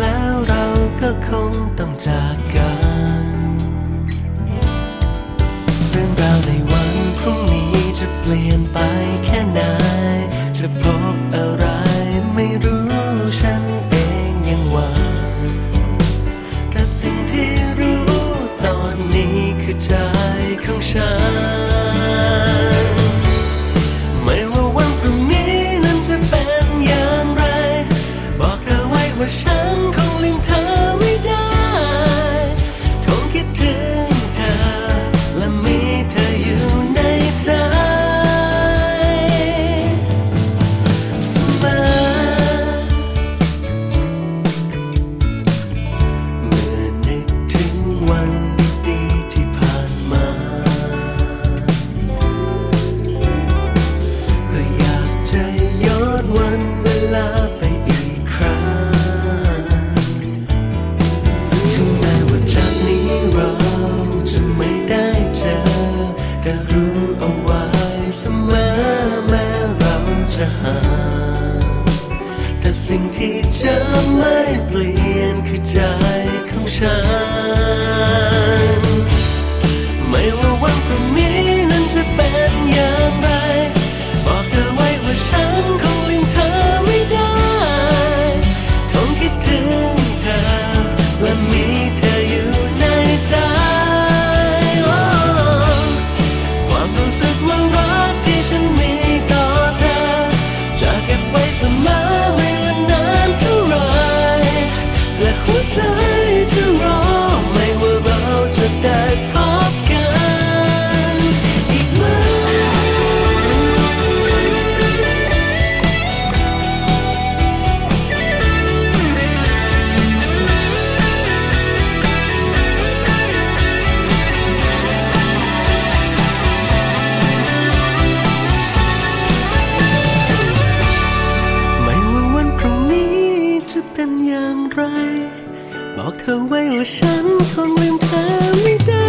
แล้วเราก็คงต้องจากกัน เรื่องราวในวันพรุ่งนี้จะเปลี่ยนไปแค่ไหน จะพบอะไรไม่รู้ฉันเองยังหวังแต่สิ่งที่รู้ตอนนี้คือใจของฉัน ไม่ว่าวันพรุ่งนี้นั้นจะเป็นอย่างไร บอกเธอไว้ว่าฉัน ที่จ บอกเธอไว้ว่าฉันคงลืมเธอไม่ได้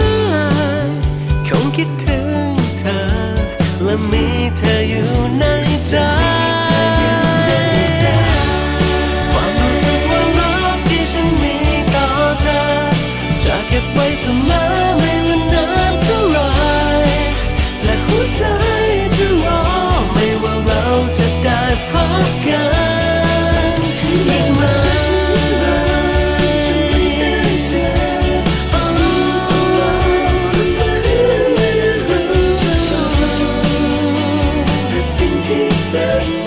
คงคิดถึงเธอ และมีเธออยู่ในใจความรู้สึกว่ารักที่ฉันมีต่อเธอจะเก็บไว้เสมอ Thank you.